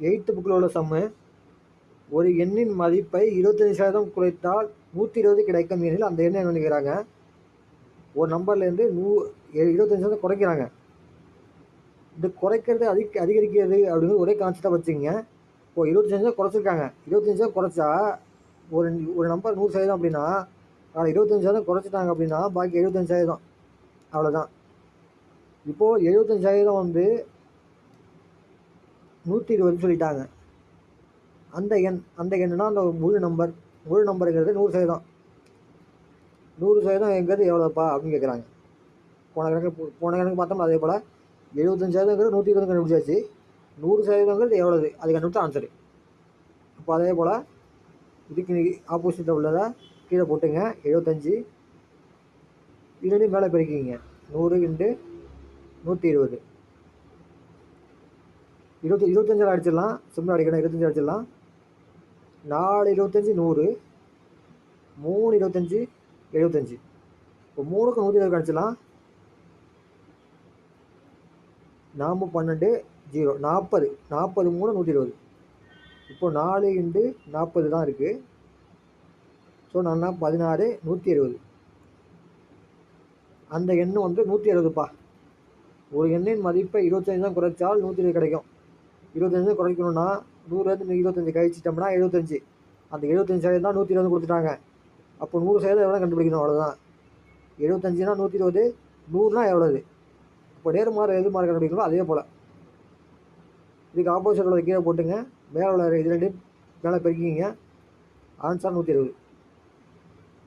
Eighth புக்கில் உள்ள சம்மு ஒரு எண்ணின் மதிப்பை இருபத்தஞ்சி சதவீதம் குறைத்தால் நூற்றி இருபது கிடைக்கும் எனில் அந்த எண்ணை என்ன நினைக்கிறாங்க ஒரு நம்பர்லேருந்து நூ எ- சதவீதம் குறைக்கிறாங்க. இந்த குறைக்கிறது அதிக அதிகரிக்கிறது அப்படிங்கிறது ஒரே கான்செப்டாக வச்சுங்க இப்போ இருபத்தஞ்சி சதவீதம் குறைச்சிருக்காங்க. இருபத்தஞ்சி சதவீதம் குறைச்சா ஒரு ஒரு நம்பர் நூறு சதவீதம் அப்படின்னா அதில் இருபத்தஞ்சி சதவீதம் குறைச்சிட்டாங்க அப்படின்னா பாக்கி எழுபத்தஞ்சி சதவீதம். அவ்வளோதான் இப்போது எழுபத்தஞ்சி சதவீதம் வந்து நூற்றி இருபதுன்னு சொல்லிட்டாங்க. அந்த எண் அந்த எண்ணுனா அந்த முழு நம்பர் முழு நம்பருங்கிறது நூறு சதவீதம். நூறு சதவீதம் எங்கிறது எவ்வளோப்பா அப்படின்னு கேட்குறாங்க போன கணக்கு போன கணக்கு பார்த்தோம்னா அதே போல் எழுபத்தஞ்சு சதவீதங்கிறது நூற்றி இருபது கண்டுபிடிச்சாச்சு. நூறு சதவீதங்கிறது எவ்வளவு? அது கண்டுபிடிச்சா ஆன்சரு இப்போ அதே போல் இதுக்கு ஆப்போசிட்டில் உள்ளதை கீழே போட்டுங்க. எழுபத்தஞ்சி. இது மேலே பெருக்கிங்க. நூறு இன்ட்டு நூற்றி இருபது இருபத்தி இருபத்தஞ்சில் அடிச்சிடலாம். சிம்பிள் அடிக்கணும் இருபத்தஞ்சி அடிச்சிடலாம். நாலு இருபத்தஞ்சி நூறு. மூணு இருபத்தஞ்சி எழுபத்தஞ்சி. இப்போ மூணுக்கு நூற்றி இருபது அடிச்சிடலாம். நாம பன்னெண்டு ஜீரோ. நாற்பது நாற்பது மூணு நூற்றி இருபது. இப்போ நாலு இண்டு நாற்பது தான் இருக்குது ஸோ நான் பதினாறு நூற்றி இருபது. அந்த எண்ணு வந்து நூற்றி இருபதுப்பா. ஒரு எண்ணின் மதிப்பை இருபத்தஞ்சு தான் குறைச்சால் நூற்றி இருபது கிடைக்கும். இருபத்தஞ்சு குறைக்கணும்னா நூறுலேருந்து இருபத்தஞ்சு கழிச்சிட்டோம்னா எழுபத்தஞ்சு. அந்த எழுபத்தஞ்சு சதவீதம் தான் நூற்றி இருபது கொடுத்துட்டாங்க. அப்போ நூறு சதவீதம் எவ்வளோ கண்டுபிடிக்கணும் அவ்வளோதான் எழுபத்தஞ்சுனா நூற்றி இருபது நூறுனா எவ்வளோது இப்போ நேர்மாறு எது மாறு கண்டுபிடிக்கணும்? அதே போல். இதுக்கு ஆப்போசிட் உள்ள கீழே போட்டுங்க. மேலே உள்ள இது ரெண்டு மேலே பெருக்கிங்க ஆன்சர் நூற்றி இருபது.